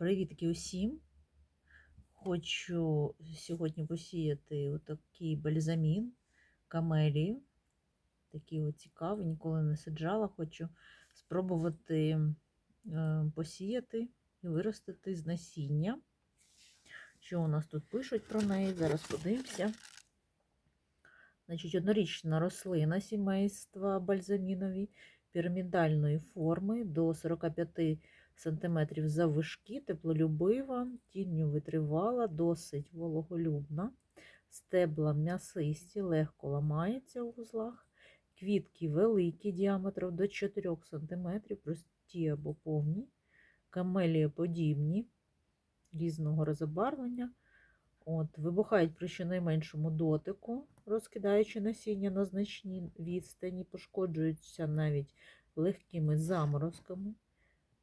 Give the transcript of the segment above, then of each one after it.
Привітки усім! Хочу сьогодні посіяти отакий бальзамін, камелію. Такий цікавий, ніколи не саджала. Хочу спробувати е, посіяти і виростити з насіння. Що у нас тут пишуть про неї? Зараз подивимося. Значить, однорічна рослина сімейства бальзамінові пірамідальної форми до 45 см заввишки, теплолюбива, тінню витривала, досить вологолюбна, стебла м'ясисті, легко ламається у вузлах, квітки великі діаметром до 4 см, прості або повні, камелієподібні різного розобарвлення. От, Вибухають при щонайменшому дотику, розкидаючи насіння на значній відстані, пошкоджуються навіть легкими заморозками,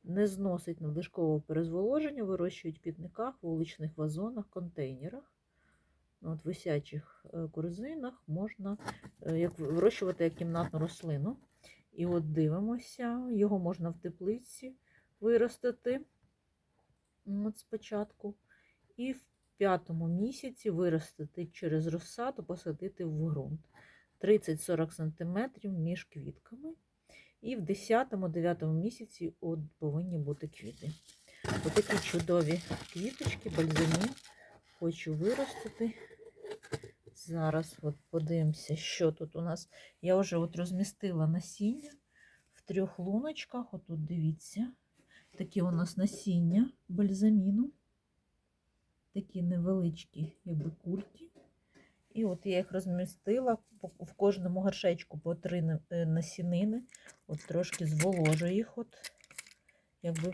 не зносить надлишкового перезволоження, вирощують в квітниках, вуличних вазонах, контейнерах. От, В висячих е, корзинах можна е, як вирощувати як кімнатну рослину. І от дивимося, його можна в теплиці виростити от спочатку. І в п'ятому місяці виростити через розсаду, посадити в ґрунт 30-40 см між квітками. І в 10-9 місяці от повинні бути квіти. Отакі чудові квіточки, бальзамін. Хочу виростити. Зараз от подивимося, що тут у нас. Я вже от розмістила насіння в трьох луночках. Отут дивіться, такі у нас насіння бальзаміну такі невеличкі якби кульки. І от я їх розмістила в кожному горшечку по три е, насінини. От трошки зволожу їх, от, якби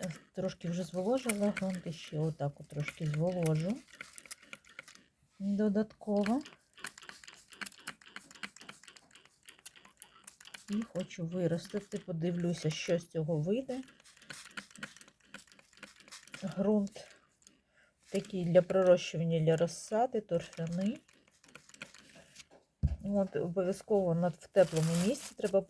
е, трошки вже зволожила ще отак от трошки зволожу додатково. І хочу виростити, подивлюся, що з цього вийде. Грунт такий для пророщування для розсади, торфяний. От, Обов'язково в теплому місці треба